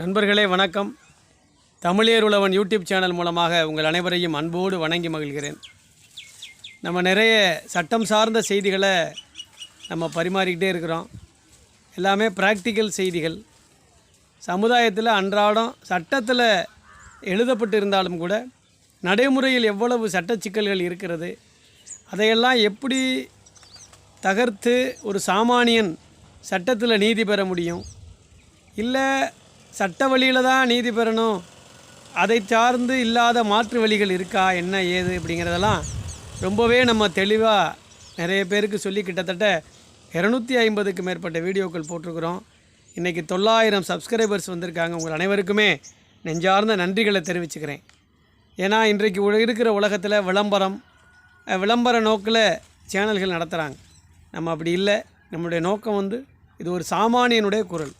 நண்பர்களே வணக்கம். தமிழேர் உழவன் YouTube channel மூலமாக உங்கள் அனைவரையும் அன்போடு வணங்கி மகிழ்கிறேன். நம்ம நிறைய சட்டம் சார்ந்த செய்திகளை நம்ம பரிமாறிக்கிட்டே இருக்கிறோம். எல்லாமே ப்ராக்டிக்கல் செய்திகள். சமுதாயத்தில் அன்றாடம் சட்டத்தில் எழுதப்பட்டு இருந்தாலும் கூட நடைமுறையில் எவ்வளவு சட்ட சிக்கல்கள் இருக்கிறது அதையெல்லாம் எப்படி தகர்த்து ஒரு சாமானியன் சட்டத்தில் நீதி பெற முடியும்? இல்லை சட்ட வழியில் தான் நீதி பெறணும். அதை சார்ந்து இல்லாத மாற்று வழிகள் இருக்கா? என்ன ஏது? அப்படிங்கிறதெல்லாம் ரொம்பவே நம்ம தெளிவாக நிறைய பேருக்கு சொல்லி கிட்டத்தட்ட இரநூத்தி ஐம்பதுக்கு மேற்பட்ட வீடியோக்கள் போட்டிருக்கிறோம். இன்றைக்கி தொள்ளாயிரம் சப்ஸ்கிரைபர்ஸ் வந்திருக்காங்க. உங்கள் அனைவருக்குமே நெஞ்சார்ந்த நன்றிகளை தெரிவிச்சுக்கிறேன். ஏன்னா இன்றைக்கு இருக்கிற உலகத்தில் விளம்பரம் விளம்பர நோக்கில் சேனல்கள் நடத்துகிறாங்க நம்ம அப்படி இல்லை. நம்முடைய நோக்கம் வந்து இது ஒரு சாமானியனுடைய குரல்.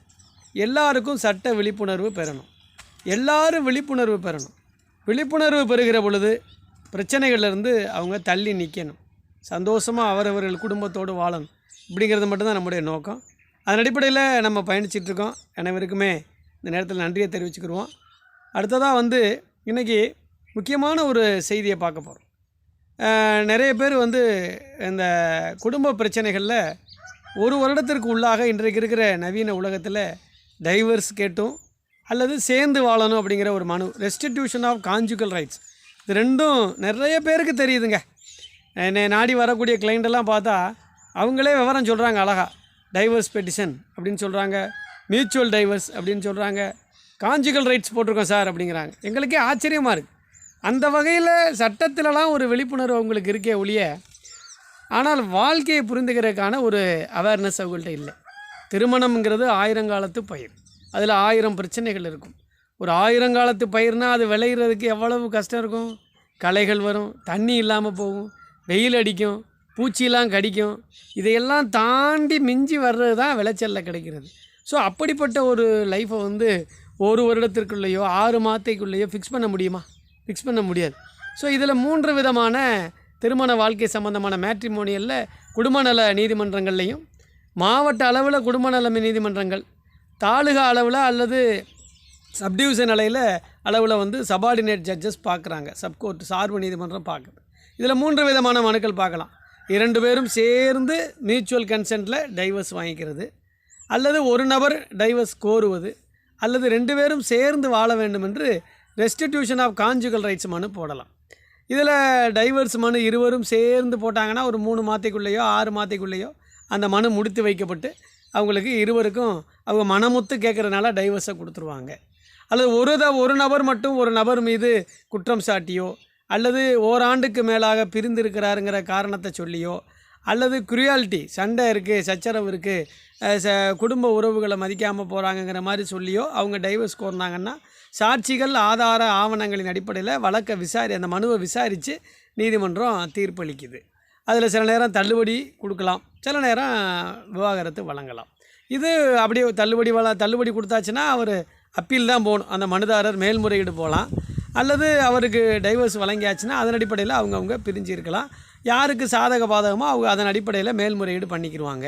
எல்லாருக்கும் சட்ட விழிப்புணர்வு பெறணும். எல்லாரும் விழிப்புணர்வு பெறணும். விழிப்புணர்வு பெறுகிற பொழுது பிரச்சனைகள்லேருந்து அவங்க தள்ளி நிற்கணும் சந்தோஷமாக அவரவர்கள் குடும்பத்தோடு வாழணும். இப்படிங்கிறது மட்டும்தான் நம்முடைய நோக்கம். அதன் அடிப்படையில் நம்ம பயணிச்சிட்ருக்கோம் அனைவருக்குமே இந்த நேரத்தில் நன்றியை தெரிவிச்சுக்கிடுவோம் அடுத்ததாக வந்து இன்றைக்கி முக்கியமான ஒரு செய்தியை பார்க்க போகிறோம் நிறைய பேர் வந்து இந்த குடும்ப பிரச்சனைகளில் ஒரு வருடத்திற்கு உள்ளாக இன்றைக்கு இருக்கிற நவீன உலகத்தில் டைவர்ஸ் கேட்டும் அல்லது சேர்ந்து வாழணும் அப்படிங்கிற ஒரு மனு. ரெஸ்டிடியூஷன் ஆஃப் கான்ஜுகல் ரைட்ஸ் இது ரெண்டும் நிறைய பேருக்கு தெரியுதுங்க. என்னை நாடி வரக்கூடிய கிளைண்டெல்லாம் பார்த்தா அவங்களே விவரம் சொல்கிறாங்க அழகா. டைவர்ஸ் பெட்டிஷன் அப்படின்னு சொல்கிறாங்க மியூச்சுவல் டைவர்ஸ் அப்படின்னு சொல்கிறாங்க கான்ஜுகல் ரைட்ஸ் போட்டிருக்கோம் சார் அப்படிங்கிறாங்க. எங்களுக்கே ஆச்சரியமாக இருக்குது அந்த வகையில் சட்டத்திலலாம் ஒரு விழிப்புணர்வு அவங்களுக்கு இருக்கே ஒழிய ஆனால் வாழ்க்கையை புரிந்துக்கிறதுக்கான ஒரு அவேர்னஸ் அவங்கள்ட்ட இல்லை. திருமணம்ங்கிறது ஆயிரங்காலத்து பயிர். அதில் ஆயிரம் பிரச்சனைகள் இருக்கும். ஒரு ஆயிரங்காலத்து பயிர்னால் அது விளையிறதுக்கு எவ்வளவு கஷ்டம் இருக்கும்? களைகள் வரும் தண்ணி இல்லாமல் போகும் வெயில் அடிக்கும் பூச்சிலாம் கடிக்கும். இதையெல்லாம் தாண்டி மிஞ்சி வர்றது தான் விளைச்சலில் கிடைக்கிறது. ஸோ அப்படிப்பட்ட ஒரு லைஃப்பை வந்து ஒரு வருடத்திற்குள்ளேயோ ஆறு மாதத்துக்குள்ளேயோ ஃபிக்ஸ் பண்ண முடியுமா? ஃபிக்ஸ் பண்ண முடியாது. ஸோ இதில் மூன்று விதமான திருமண வாழ்க்கை சம்பந்தமான மேட்ரிமோனியலில் குடும்ப நல நீதிமன்றங்கள்லையும் மாவட்ட அளவில் குடும்ப நல நீதிமன்றங்கள் தாலுகா அளவில் அல்லது சப்டிவிஷன் அலையில் அளவில் வந்து சபார்டினேட் ஜட்ஜஸ் பார்க்குறாங்க சப்கோர்ட் சார்பு நீதிமன்றம் பார்க்குது இதில் மூன்று விதமான மனுக்கள் பார்க்கலாம் இரண்டு பேரும் சேர்ந்து மியூச்சுவல் கன்சென்ட்டில் டைவர்ஸ் வாங்கிக்கிறது. அல்லது ஒரு நபர் டைவர்ஸ் கோருவது. அல்லது ரெண்டு பேரும் சேர்ந்து வாழ வேண்டும் என்று ரெஸ்டிடியூஷன் ஆஃப் கான்ஜுகல் ரைட்ஸ் மனு போடலாம். இதில் டைவர்ஸ் மனு இருவரும் சேர்ந்து போட்டாங்கன்னா ஒரு மூணு மாதத்துக்குள்ளேயோ ஆறு மாதத்துக்குள்ளேயோ அந்த மனு முடித்து வைக்கப்பட்டு அவங்களுக்கு இருவருக்கும் அவங்க மனமுத்து கேட்குறதுனால டைவர்ஸை கொடுத்துருவாங்க. அல்லது ஒரு த ஒரு நபர் மட்டும் ஒரு நபர் மீது குற்றம் சாட்டியோ அல்லது ஓராண்டுக்கு மேலாக பிரிந்திருக்கிறாருங்கிற காரணத்தை சொல்லியோ அல்லது குரியாலிட்டி சண்டை இருக்குது சச்சரவு இருக்குது ச குடும்ப உறவுகளை மதிக்காமல் போகிறாங்கங்கிற மாதிரி சொல்லியோ அவங்க டைவர்ஸ் கோர்னாங்கன்னா சாட்சிகள் ஆதார ஆவணங்களின் அடிப்படையில் வழக்கை விசாரி அந்த மனுவை விசாரித்து நீதிமன்றம் தீர்ப்பளிக்குது. அதில் சில நேரம் தள்ளுபடி கொடுக்கலாம். சில நேரம் விவாகரத்து வழங்கலாம். இது அப்படியே தள்ளுபடி வள தள்ளுபடி கொடுத்தாச்சுன்னா அவர் அப்பீல் தான் போகணும். அந்த மனுதாரர் மேல்முறையீடு போகலாம். அல்லது அவருக்கு டைவர்ஸ் வழங்கியாச்சுன்னா அதன் அடிப்படையில் அவங்கவுங்க பிரிஞ்சு இருக்கலாம். யாருக்கு சாதக பாதகமோ அவங்க அதன் அடிப்படையில் மேல்முறையீடு பண்ணிக்கிடுவாங்க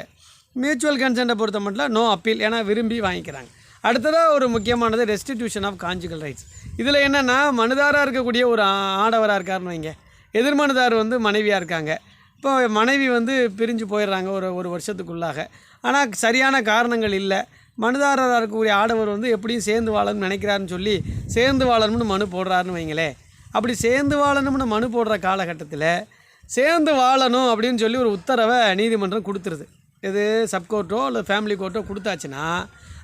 மியூச்சுவல் கன்சென்ட்டை பொறுத்த மட்டும் நோ அப்பீல் ஏன்னா விரும்பி வாங்கிக்கிறாங்க. அடுத்ததாக ஒரு முக்கியமானது ரெஸ்டிடியூஷன் ஆஃப் கான்ஜுகல் ரைட்ஸ். இதில் என்னென்னா மனுதாராக இருக்கக்கூடிய ஒரு ஆடவராக இருக்காருன்னு வைங்க. எதிர்மனுதார் வந்து மனைவியாக இருக்காங்க. இப்போ மனைவி வந்து பிரிஞ்சு போயிடுறாங்க ஒரு ஒரு வருஷத்துக்குள்ளாக. ஆனால் சரியான காரணங்கள் இல்லை. மனுதாரராக இருக்கக்கூடிய ஆடவர் வந்து எப்படியும் சேர்ந்து வாழணும்னு நினைக்கிறாருன்னு சொல்லி சேர்ந்து வாழணும்னு மனு போடுறாருன்னு வைங்களேன். அப்படி சேர்ந்து வாழணும்னு மனு போடுற காலகட்டத்தில் சேர்ந்து வாழணும் அப்படின்னு சொல்லி ஒரு உத்தரவை நீதிமன்றம் கொடுத்துருது. இது சப்கோர்ட்டோ இல்லை ஃபேமிலி கோர்ட்டோ கொடுத்தாச்சுன்னா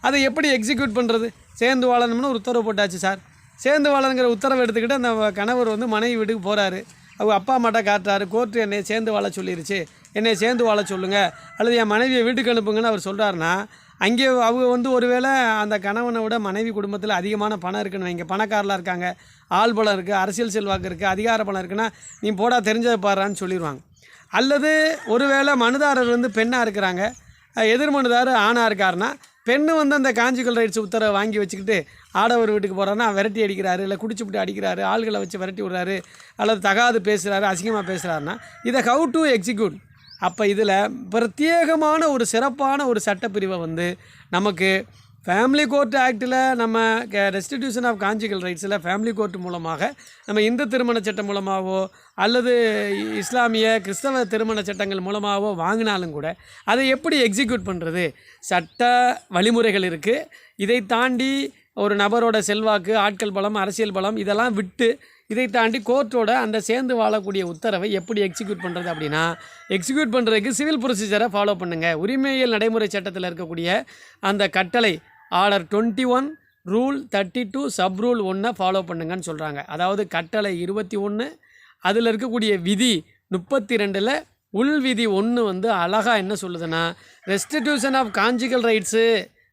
அதை எப்படி எக்ஸிக்யூட் பண்ணுறது சேர்ந்து வாழணும்னு ஒரு உத்தரவு போட்டாச்சு சார். சேர்ந்து வாழணுங்கிற உத்தரவை எடுத்துக்கிட்டு அந்த கணவர் வந்து மனைவி வீட்டுக்கு போகிறாரு அவங்க அப்பா அம்மாட்ட காட்டுறாரு கோர்ட்டு என்னை சேர்ந்து வாழ சொல்லிருச்சு. என்னை சேர்ந்து வாழ சொல்லுங்கள் அல்லது என் மனைவியை வீட்டுக்கு அனுப்புங்கன்னு அவர் சொல்கிறாருன்னா அங்கே அவங்க வந்து ஒருவேளை அந்த கணவனை விட மனைவி குடும்பத்தில் அதிகமான பணம் இருக்குன்னு வைங்க. பணக்காரலாம் இருக்காங்க. ஆள் பலம் இருக்குது அரசியல் செல்வாக்கு இருக்குது அதிகார பலம் இருக்குன்னா நீ போடா தெரிஞ்சதை பாடுறான்னு சொல்லிடுவாங்க அல்லது ஒருவேளை மனுதாரர் வந்து பெண்ணாக இருக்கிறாங்க. எதிர் மனுதாரர் ஆணாக இருக்காருன்னா பெண்ணு வந்து அந்த காஞ்சிக்கல் ரைட்ஸ் உத்தரவை வாங்கி வச்சுக்கிட்டு ஆடவர் வீட்டுக்கு போகிறாருன்னா விரட்டி அடிக்கிறாரு இல்லை குடிச்சுப்புட்டு அடிக்கிறாரு ஆள்களை வச்சு விரட்டி விடுறாரு அல்லது தகாது பேசுகிறாரு அசிங்கமாக பேசுகிறாருன்னா இதை ஹவு டு எக்ஸிக்யூட் அப்போ இதில் பிரத்யேகமான ஒரு சிறப்பான ஒரு சட்டப்பிரிவை வந்து நமக்கு ஃபேமிலி கோர்ட் ஆக்டில் நம்ம ரெஸ்டிடியூஷன் ஆஃப் கான்ஜிகல் ரைட்ஸில் ஃபேமிலி கோர்ட் மூலமாக நம்ம இந்து திருமண சட்டம் மூலமாகவோ அல்லது இஸ்லாமிய கிறிஸ்தவ திருமண சட்டங்கள் மூலமாகவோ வாங்கினாலும் கூட அதை எப்படி எக்ஸிக்யூட் பண்ணுறது சட்ட வழிமுறைகள் இருக்குது இதை தாண்டி ஒரு நபரோட செல்வாக்கு ஆட்கள் பலம் அரசியல் பலம் இதெல்லாம் விட்டு இதை தாண்டி கோர்ட்டோட அந்த சேர்ந்து வாழக்கூடிய உத்தரவை எப்படி எக்ஸிக்யூட் பண்ணுறது அப்படின்னா எக்ஸிக்யூட் பண்ணுறதுக்கு சிவில் ப்ரொசீஜரை ஃபாலோ பண்ணுங்கள் உரிமையியல் நடைமுறை சட்டத்தில் இருக்கக்கூடிய அந்த கட்டளை order twenty one rule thirty two sub rule ஒன்றை ஃபாலோ பண்ணுங்கன்னு சொல்கிறாங்க அதாவது கட்டளை இருபத்தி ஒன்று அதில் இருக்கக்கூடிய விதி முப்பத்தி ரெண்டில் உள் விதி ஒன்று வந்து அழகாக என்ன சொல்லுதுன்னா ரெஸ்டிடியூஷன் ஆஃப் கான்ஜிகல் ரைட்ஸு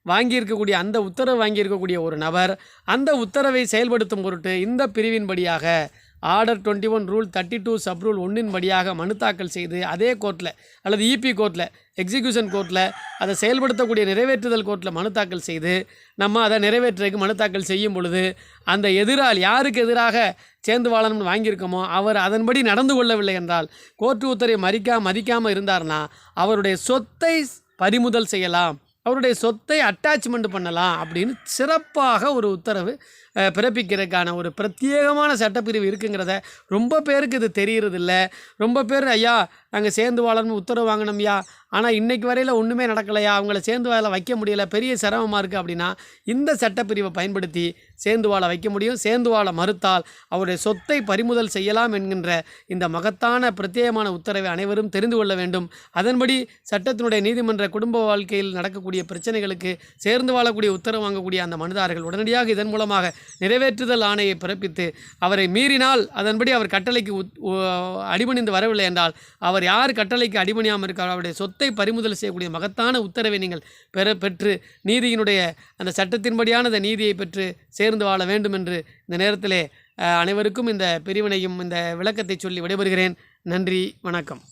வாங்கியிருக்கக்கூடிய அந்த உத்தரவு வாங்கியிருக்கக்கூடிய ஒரு நபர் அந்த உத்தரவை செயல்படுத்தும் பொருட்டு இந்த பிரிவின்படியாக order twenty one rule thirty two sub rule ஒன்றின் படியாக மனு தாக்கல் செய்து அதே கோர்ட்டில் அல்லது இபி கோர்ட்டில் எக்ஸிக்யூஷன் கோர்ட்டில் அதை செயல்படுத்தக்கூடிய நிறைவேற்றுதல் கோர்ட்டில் மனு தாக்கல் செய்து நம்ம அதை நிறைவேற்றுறதுக்கு மனு தாக்கல் செய்யும் பொழுது அந்த எதிரால் யாருக்கு எதிராக சேர்ந்து வாழணும்னு வாங்கியிருக்கோமோ அவர் அதன்படி நடந்து கொள்ளவில்லை என்றால் கோர்ட்டு உத்தரவை மறிக்கா மதிக்காமல் இருந்தார்னா அவருடைய சொத்தை பறிமுதல் செய்யலாம். அவருடைய சொத்தை அட்டாச்மெண்ட் பண்ணலாம் அப்படின்னு சிறப்பாக ஒரு உத்தரவு பிறப்பிக்கிறதுக்கான ஒரு பிரத்யேகமான சட்டப்பிரிவு இருக்குங்கிறத ரொம்ப பேருக்கு இது தெரியறதில்ல. ரொம்ப பேர் ஐயா நாங்கள் சேர்ந்து வாழணும்னு உத்தரவு வாங்கினோம்யா ஆனால் இன்றைக்கு வரையில் ஒன்றுமே நடக்கலையா? அவங்கள சேர்ந்து வாழ வைக்க முடியல. பெரிய சிரமமாக இருக்குது அப்படின்னா இந்த சட்டப்பிரிவை பயன்படுத்தி சேர்ந்து வாழ வைக்க முடியும். சேர்ந்து வாழ மறுத்தால் அவருடைய சொத்தை பறிமுதல் செய்யலாம் என்கின்ற இந்த மகத்தான பிரத்யேகமான உத்தரவை அனைவரும் தெரிந்து கொள்ள வேண்டும். அதன்படி சட்டத்தினுடைய நீதிமன்ற குடும்ப வாழ்க்கையில் நடக்கக்கூடிய பிரச்சனைகளுக்கு சேர்ந்து வாழக்கூடிய உத்தரவு வாங்கக்கூடிய அந்த மனுதாரர்கள் உடனடியாக இதன் மூலமாக நிறைவேற்றுதல் ஆணையை பிறப்பித்து அவரை மீறினால் அதன்படி அவர் கட்டளைக்கு உத்- அடிபணிந்து வரவில்லை என்றால் அவர் அவர் யார் கட்டளைக்கு அடிபணியாமல் இருக்காரோ அவருடைய சொத்தை பறிமுதல் செய்யக்கூடிய மகத்தான உத்தரவை நீங்கள் பெற பெற்று நீதியினுடைய அந்த சட்டத்தின்படியான அந்த நீதியை பெற்று சேர்ந்து வாழ வேண்டும் என்று இந்த நேரத்திலே அனைவருக்கும் இந்த பிரிவினையும் இந்த விளக்கத்தை சொல்லி விடைபெறுகிறேன். நன்றி வணக்கம்.